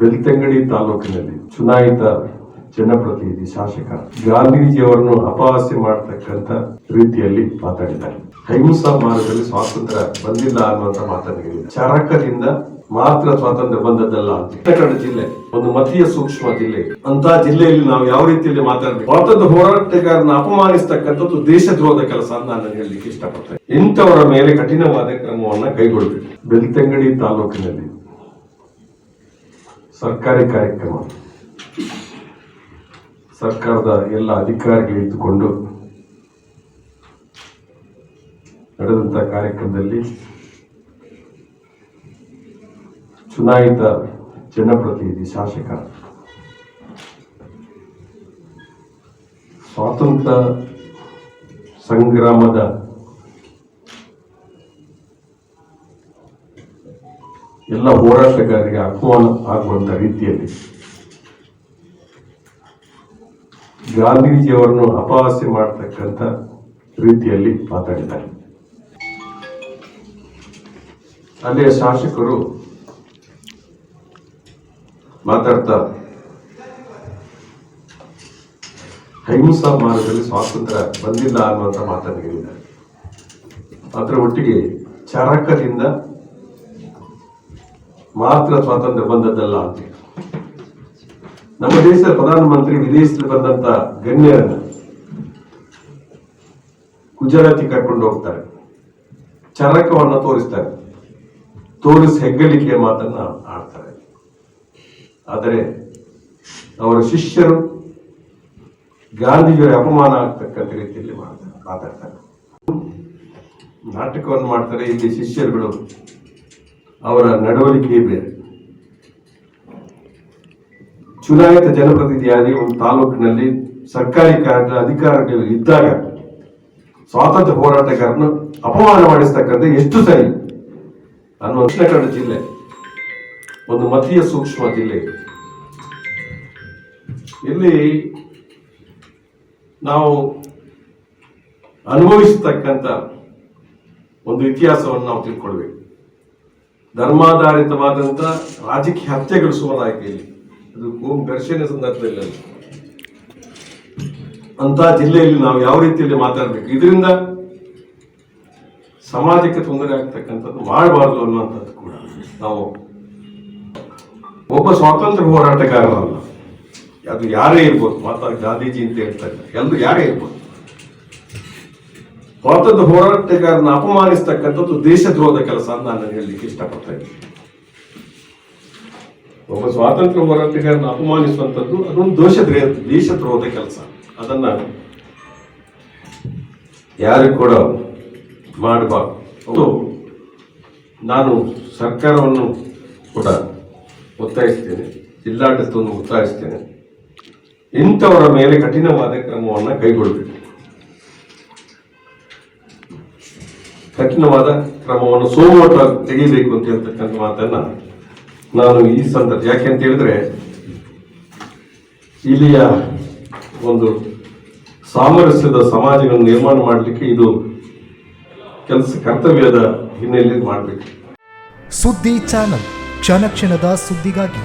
ಬೆಳ್ತಂಗಡಿ ತಾಲೂಕಿನಲ್ಲಿ ಚುನಾಯಿತ ಜನಪ್ರತಿನಿಧಿ ಶಾಸಕ ಗಾಂಧೀಜಿಯವರನ್ನು ಅಪಹಾಸ್ಯ ಮಾಡತಕ್ಕಂತ ರೀತಿಯಲ್ಲಿ ಮಾತಾಡಿದ್ದಾರೆ. ಅಹಿಂಸಾ ಮಾರ್ಗದಲ್ಲಿ ಸ್ವಾತಂತ್ರ್ಯ ಬಂದಿಲ್ಲ ಅನ್ನುವಂತ ಮಾತನ್ನು ಚರಕದಿಂದ ಮಾತ್ರ ಸ್ವಾತಂತ್ರ್ಯ ಬಂದದ್ದಲ್ಲ ಅಂತ. ಜಿಲ್ಲೆ, ಒಂದು ಮತೀಯ ಸೂಕ್ಷ್ಮ ಜಿಲ್ಲೆ. ಅಂತ ಜಿಲ್ಲೆಯಲ್ಲಿ ನಾವು ಯಾವ ರೀತಿಯಲ್ಲಿ ಮಾತಾಡಬೇಕು? ಸ್ವಾತಂತ್ರ್ಯ ಹೋರಾಟಗಾರನ ಅಪಮಾನಿಸ್ತಕ್ಕಂಥದ್ದು ದೇಶದ್ರೋಹದ ಕೆಲಸ ಅಂತ ನಾನು ಹೇಳಲಿಕ್ಕೆ ಇಷ್ಟಪಡ್ತೇನೆ. ಇಂಥವರ ಮೇಲೆ ಕಠಿಣವಾದ ಕ್ರಮವನ್ನ ಕೈಗೊಳ್ಳಬೇಕು ಬೆಳ್ತಂಗಡಿ ತಾಲೂಕಿನಲ್ಲಿ ಸರ್ಕಾರಿ ಕಾರ್ಯಕ್ರಮ. ಸರ್ಕಾರದ ಎಲ್ಲ ಅಧಿಕಾರಿಗಳು ಇದ್ದುಕೊಂಡು ನಡೆದಂತಹ ಕಾರ್ಯಕ್ರಮದಲ್ಲಿ ಚುನಾಯಿತ ಜನಪ್ರತಿನಿಧಿ ಶಾಸಕ ಸ್ವಾತಂತ್ರ್ಯ ಸಂಗ್ರಾಮದ ಎಲ್ಲ ಹೋರಾಟಗಾರರಿಗೆ ಅಪಮಾನ ಆಗುವಂಥ ರೀತಿಯಲ್ಲಿ ಗಾಂಧೀಜಿಯವರನ್ನು ಅಪಹಾಸ್ಯ ಮಾಡತಕ್ಕಂತ ರೀತಿಯಲ್ಲಿ ಮಾತಾಡಿದ್ದಾರೆ. ಅಲ್ಲಿಯ ಶಾಸಕರು ಮಾತಾಡ್ತಾ ಅಹಿಂಸಾ ಮಾರ್ಗದಲ್ಲಿ ಸ್ವಾತಂತ್ರ್ಯ ಬಂದಿಲ್ಲ ಅನ್ನುವಂತ ಮಾತನ್ನು ಹೇಳಿದ್ದಾರೆ. ಅದರ ಒಟ್ಟಿಗೆ ಚರಕದಿಂದ ಮಾತ್ರ ಸ್ವಾತಂತ್ರ್ಯ ಬಂದದ್ದಲ್ಲ ಅಂತ ನಮ್ಮ ದೇಶದ ಪ್ರಧಾನಮಂತ್ರಿ ವಿದೇಶದಲ್ಲಿ ಬಂದಂತ ಗಣ್ಯರನ್ನು ಗುಜರಾತಿ ಕರ್ಕೊಂಡು ಹೋಗ್ತಾರೆ. ಚರಕವನ್ನು ತೋರಿಸ್ತಾರೆ. ತೋರಿಸಿ ಹೆಗ್ಗಳಿಕೆಯ ಮಾತನ್ನ ಆಡ್ತಾರೆ. ಆದರೆ ಅವರ ಶಿಷ್ಯರು ಗಾಂಧೀಜಿಯವರ ಅಪಮಾನ ಆಗ್ತಕ್ಕಂಥ ರೀತಿಯಲ್ಲಿ ಮಾತಾಡ್ತಾರೆ. ನಾಟಕವನ್ನು ಮಾಡ್ತಾರೆ. ಇಲ್ಲಿ ಶಿಷ್ಯರುಗಳು ಅವರ ನಡವಳಿಕೆ ಬೇರೆ. ಚುನಾಯಿತ ಜನಪ್ರತಿನಿಧಿಯಾಗಿ ಒಂದು ತಾಲೂಕಿನಲ್ಲಿ ಸರ್ಕಾರಿ ಕಾರ್ಯ ಅಧಿಕಾರಿಗಳು ಇದ್ದಾಗ ಸ್ವಾತಂತ್ರ್ಯ ಹೋರಾಟಗಾರನ ಅಪಮಾನ ಮಾಡಿಸ್ತಕ್ಕಂಥ ಎಷ್ಟು ಸರಿ ಅನ್ನುವ ದಕ್ಷಿಣ ಕನ್ನಡ ಜಿಲ್ಲೆ, ಒಂದು ಮತೀಯ ಸೂಕ್ಷ್ಮ ಜಿಲ್ಲೆ. ಇಲ್ಲಿ ನಾವು ಅನುಭವಿಸತಕ್ಕಂಥ ಒಂದು ಇತಿಹಾಸವನ್ನು ನಾವು ತಿಳ್ಕೊಳ್ಬೇಕು. ಧರ್ಮಾಧಾರಿತವಾದಂತ ರಾಜಕೀಯ ಹತ್ಯೆಗಳು ಇಲ್ಲಿ. ಅದು ಕೋಮ್ ಘರ್ಷಣೆ ಸಂದರ್ಭದಲ್ಲಿ. ಅಂತ ಜಿಲ್ಲೆಯಲ್ಲಿ ನಾವು ಯಾವ ರೀತಿಯಲ್ಲಿ ಮಾತಾಡಬೇಕು? ಇದರಿಂದ ಸಮಾಜಕ್ಕೆ ತೊಂದರೆ ಆಗ್ತಕ್ಕಂಥದ್ದು ಮಾಡಬಾರದು ಅನ್ನುವಂಥದ್ದು ಕೂಡ ನಾವು ಒಬ್ಬ ಸ್ವಾತಂತ್ರ್ಯ ಹೋರಾಟಗಾರರಲ್ಲ ಅದು ಯಾರೇ ಇರ್ಬೋದು ಮಾತಾ ಗಾಂಧೀಜಿ ಅಂತ ಹೇಳ್ತಾರೆ ಎಲ್ಲರೂ ಯಾರೇ ಇರ್ಬೋದು. ಸ್ವಾತಂತ್ರ್ಯ ಹೋರಾಟಗಾರನ ಅಪಮಾನಿಸ್ತಕ್ಕಂಥದ್ದು ದೇಶದ್ರೋಹದ ಕೆಲಸ ಅಂತ ನಾನು ಹೇಳಲಿಕ್ಕೆ ಇಷ್ಟಪಡ್ತೇನೆ ಒಬ್ಬ ಸ್ವಾತಂತ್ರ್ಯ ಹೋರಾಟಗಾರನ ಅಪಮಾನಿಸುವಂಥದ್ದು ಅದೊಂದು ದೋಷ ದೇಶದ್ರೋಹದ ಕೆಲಸ. ಅದನ್ನ ಯಾರು ಕೂಡ ಮಾಡಬಾರ್ದು. ನಾನು ಸರ್ಕಾರವನ್ನು ಕೂಡ ಒತ್ತಾಯಿಸ್ತೇನೆ, ಜಿಲ್ಲಾಡಳಿತವನ್ನು ಒತ್ತಾಯಿಸ್ತೇನೆ. ಇಂಥವರ ಮೇಲೆ ಕಠಿಣವಾದ ಕ್ರಮವನ್ನು ಕೈಗೊಳ್ಳಬೇಕು ಕಠಿಣವಾದ ಕ್ರಮವನ್ನು ಸೋಮವಾರ ತೆಗಿಬೇಕು ಅಂತ ಹೇಳ್ತಕ್ಕಂಥ ಮಾತನ್ನ ನಾನು ಈ ಸಂದರ್ಭ ಯಾಕೆ ಅಂತ ಹೇಳಿದ್ರೆ, ಇಲ್ಲಿಯ ಒಂದು ಸಾಮರಸ್ಯದ ಸಮಾಜವನ್ನು ನಿರ್ಮಾಣ ಮಾಡಲಿಕ್ಕೆ ಇದು ಕೆಲಸ ಕರ್ತವ್ಯದ ಹಿನ್ನೆಲೆಯಲ್ಲಿ ಮಾಡಬೇಕು. ಸುದ್ದಿ ಚಾನಲ್. ಕ್ಷಣ ಕ್ಷಣದ ಸುದ್ದಿಗಾಗಿ.